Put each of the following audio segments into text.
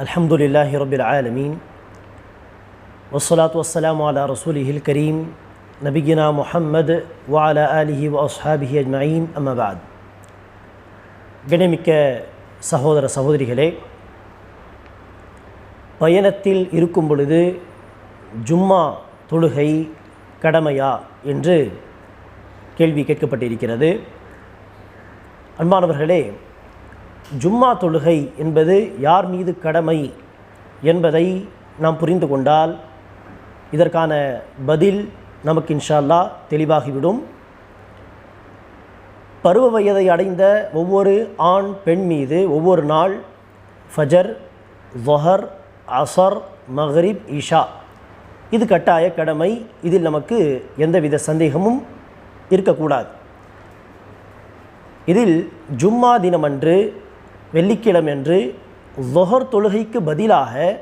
الحمد لله رب العالمين والصلاة والسلام على رسوله الكريم نبينا محمد وعلى آله وأصحابه أجمعين أما بعد கணிமிக்க சகோதர சகோதரிகளே பயணத்தில் இருக்கும் பொழுது ஜும்மா தொழுகை கடமையா என்று கேள்வி கேட்கப்பட்டிருக்கிறது அன்பானவர்களே ஜும்மா தொழுகை என்பது யார் மீது கடமை என்பதை நாம் புரிந்து கொண்டால் இதற்கான பதில் நமக்கு இன்ஷா தெளிவாகிவிடும். பருவ வயதை அடைந்த ஒவ்வொரு ஆண் பெண் மீது ஒவ்வொரு நாள் ஃபஜர் ஜொஹர் அசர் மஹரிப் இஷா. இது கட்டாய கடமை. இதில் நமக்கு எந்தவித சந்தேகமும் இருக்கக்கூடாது. இதில் ஜும்மா தினமன்று வெள்ளிக்கிழமன்று ஜொஹர் தொழுகைக்கு பதிலாக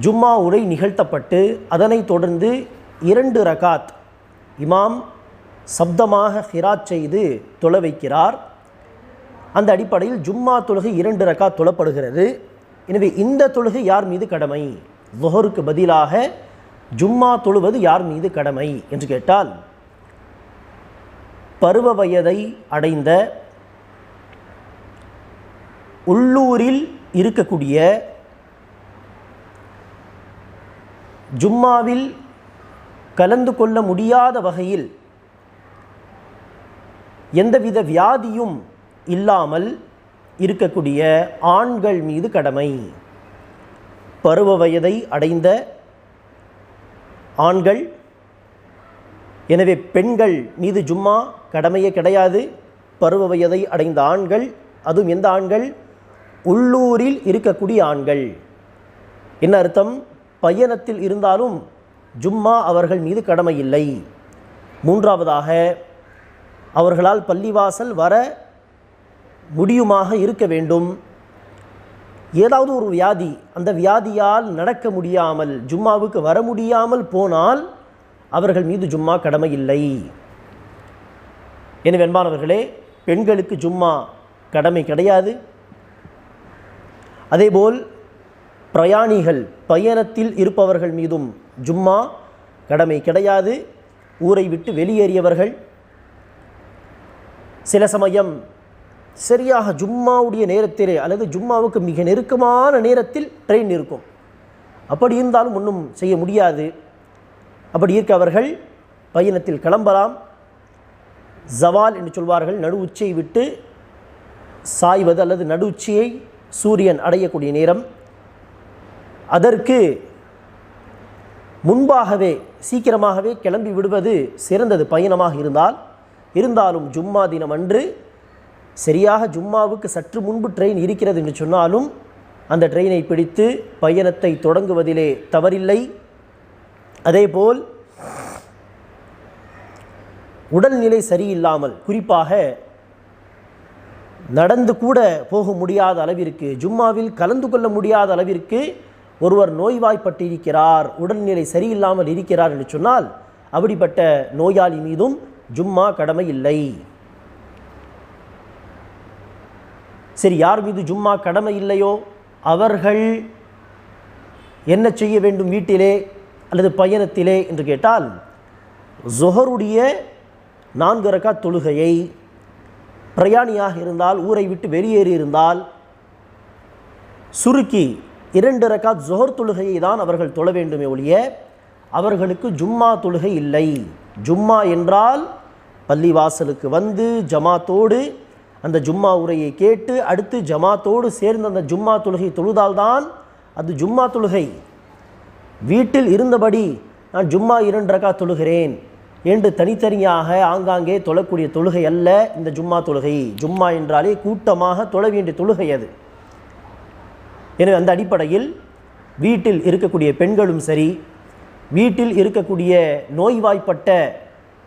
ஜும்மா உரை நிகழ்த்தப்பட்டு அதனைத் தொடர்ந்து இரண்டு ரகாத் இமாம் சப்தமாக ஹிராத் செய்து தொழ வைக்கிறார். அந்த அடிப்படையில் ஜும்மா தொழுகை இரண்டு ரகாத் தொழப்படுகிறது. எனவே இந்த தொழுகை யார் மீது கடமை? ஜொஹருக்கு பதிலாக ஜும்மா தொழுவது யார் மீது கடமை? என்று கேட்டால் பருவ வயதை அடைந்த உள்ளூரில் இருக்கக்கூடிய ஜும்மாவில் கலந்து கொள்ள முடியாத வகையில் எந்தவித வியாதியும் இல்லாமல் இருக்கக்கூடிய ஆண்கள் மீது கடமை. பருவ வயதை அடைந்த ஆண்கள் எனவே பெண்கள் மீது ஜும்மா கடமையே கிடையாது. பருவ வயதை அடைந்த ஆண்கள் அதுவும் எந்த ஆண்கள்? உள்ளூரில் இருக்கக்கூடிய ஆண்கள். என்ன அர்த்தம்? பயணத்தில் இருந்தாலும் ஜும்மா அவர்கள் மீது கடமை இல்லை. மூன்றாவதாக அவர்களால் பள்ளிவாசல் வர முடியுமாக இருக்க வேண்டும். ஏதாவது ஒரு வியாதி அந்த வியாதியால் நடக்க முடியாமல் ஜும்மாவுக்கு வர முடியாமல் போனால் அவர்கள் மீது ஜும்மா கடமை இல்லை. எனவே அன்பானவர்களே பெண்களுக்கு ஜும்மா கடமை கிடையாது. அதேபோல் பிரயாணிகள் பயணத்தில் இருப்பவர்கள் மீதும் ஜும்மா கடமை கிடையாது. ஊரை விட்டு வெளியேறியவர்கள் சில சமயம் சரியாக ஜும்மாவுடைய நேரத்திலே அல்லது ஜும்மாவுக்கு மிக நெருக்கமான நேரத்தில் ட்ரெயின் இருக்கும். அப்படி இருந்தாலும் ஒன்றும் செய்ய முடியாது. அப்படி இருக்க அவர்கள் பயணத்தில் கிளம்பலாம். ஜவால் என்று சொல்வார்கள். நடு உச்சியை விட்டு சாய்வது அல்லது நடு உச்சியை சூரியன் அடையக்கூடிய நேரம். அதற்கு முன்பாகவே சீக்கிரமாகவே கிளம்பி விடுவது சிறந்தது பயணமாக இருந்தால். இருந்தாலும் ஜும்மா தினம் அன்று சரியாக ஜும்மாவுக்கு சற்று முன்பு ட்ரெயின் இருக்கிறது என்று சொன்னாலும் அந்த ட்ரெயினை பிடித்து பயணத்தை தொடங்குவதிலே தவறில்லை. அதேபோல் உடல்நிலை சரியில்லாமல் குறிப்பாக நடந்து கூட போக முடியாத அளவிற்கு ஜும்மாவில் கலந்து கொள்ள முடியாத அளவிற்கு ஒருவர் நோய்வாய்ப்பட்டிருக்கிறார் உடல்நிலை சரியில்லாமல் இருக்கிறார் என்று சொன்னால் அப்படிப்பட்ட நோயாளி மீதும் ஜும்மா கடமை இல்லை. சரி யார் மீது ஜும்மா கடமை இல்லையோ அவர்கள் என்ன செய்ய வேண்டும் வீட்டிலே அல்லது பயணத்திலே என்று கேட்டால் ஜொஹருடைய நான்கு ரக்கா தொழுகையை பிரயாணியாக இருந்தால் ஊரை விட்டு வெளியேறி இருந்தால் சுருக்கி இரண்டு ரக்காத் ஜொஹர் தொழுகையை தான் அவர்கள் தொழ வேண்டுமே ஒழிய அவர்களுக்கு ஜும்மா தொழுகை இல்லை. ஜும்மா என்றால் பள்ளிவாசலுக்கு வந்து ஜமாத்தோடு அந்த ஜும்மா உரையை கேட்டு அடுத்து ஜமாத்தோடு சேர்ந்து அந்த ஜும்மா தொழுகை தொழுதால்தான் அது ஜும்மா தொழுகை. வீட்டில் இருந்தபடி நான் ஜும்மா இரண்டு ரக்கா தொழுகிறேன். என்று தனித்தனியாக ஆங்காங்கே தொழக்கூடிய தொழுகை அல்ல இந்த ஜும்மா தொழுகை. ஜும்மா என்றாலே கூட்டமாக தொழ வேண்டிய தொழுகை அது. எனவே அந்த அடிப்படையில் வீட்டில் இருக்கக்கூடிய பெண்களும் சரி வீட்டில் இருக்கக்கூடிய நோய்வாய்ப்பட்ட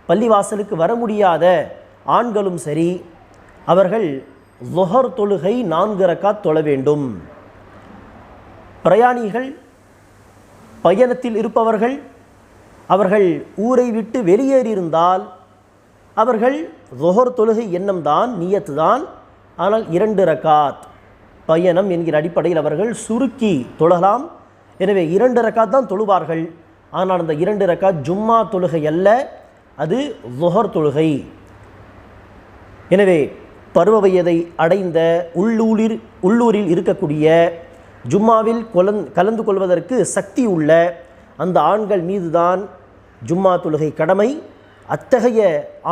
பள்ளிவாசலுக்கு வர முடியாத ஆண்களும் சரி அவர்கள் லொஹர் தொழுகை நான்கு ரக்காத் தொழ வேண்டும். பிரயாணிகள் பயணத்தில் இருப்பவர்கள் அவர்கள் ஊரை விட்டு வெளியேறியிருந்தால் அவர்கள் ஜொஹர் தொழுகை எண்ணம் தான் நியத்து தான் ஆனால் இரண்டு ரக்காத் பயணம் என்கிற அடிப்படையில் அவர்கள் சுருக்கி தொழலாம். எனவே இரண்டு ரக்காத் தான் தொழுவார்கள். ஆனால் அந்த இரண்டு ரக்காத் ஜும்மா தொழுகை அல்ல அது ஜொஹர் தொழுகை. எனவே பருவ வயதை அடைந்த உள்ளூரில் உள்ளூரில் இருக்கக்கூடிய ஜும்மாவில் கொலந் கலந்து கொள்வதற்கு சக்தி உள்ள அந்த ஆண்கள் மீதுதான் ஜும்மா தொழுகை கடமை. அத்தகைய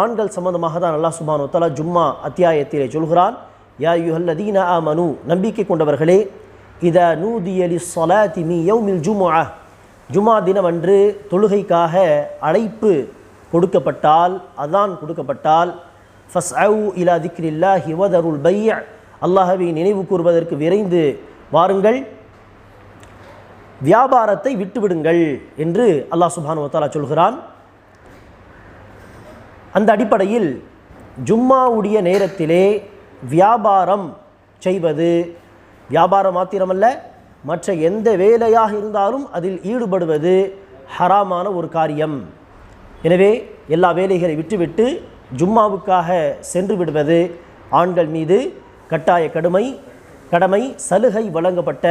ஆண்கள் சம்பந்தமாக தான் அல்லா சுபானோ தலா ஜும்மா அத்தியாயத்திலே சொல்கிறான். யா யுஹல்லதீன ஆ மனு நம்பிக்கை கொண்டவர்களே இத நூதியலி சொலாதி மீ யௌமில் ஜும்ஆ. ஜும்மா தினமன்று தொழுகைக்காக அழைப்பு கொடுக்கப்பட்டால் அதான் கொடுக்கப்பட்டால் ஃபஸ் இலா திக்ரில்லா ஹிவதருள் பைய. அல்லாஹவை நினைவு கூறுவதற்கு விரைந்து வாருங்கள். வியாபாரத்தை விட்டுவிடுங்கள் என்று அல்லாஹ் சுபானுவத்தாலா சொல்கிறான். அந்த அடிப்படையில் ஜும்மாவுடைய நேரத்திலே வியாபாரம் செய்வது வியாபாரம் மாத்திரமல்ல மற்ற எந்த வேலையாக இருந்தாலும் அதில் ஈடுபடுவது ஹராமான ஒரு காரியம். எனவே எல்லா வேலைகளை விட்டுவிட்டு ஜும்மாவுக்காக சென்று விடுவது ஆண்கள் மீது கட்டாய கடுமை கடமை சலுகை வழங்கப்பட்ட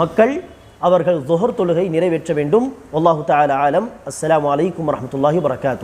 மக்கள் அவர்கள் துஹர் தொழுகை நிறைவேற்ற வேண்டும் அல்லாஹு தஆலா ஆலம் அஸ்ஸலாமு அலைக்கும் வரஹ்மத்துல்லாஹி வபரகாத்து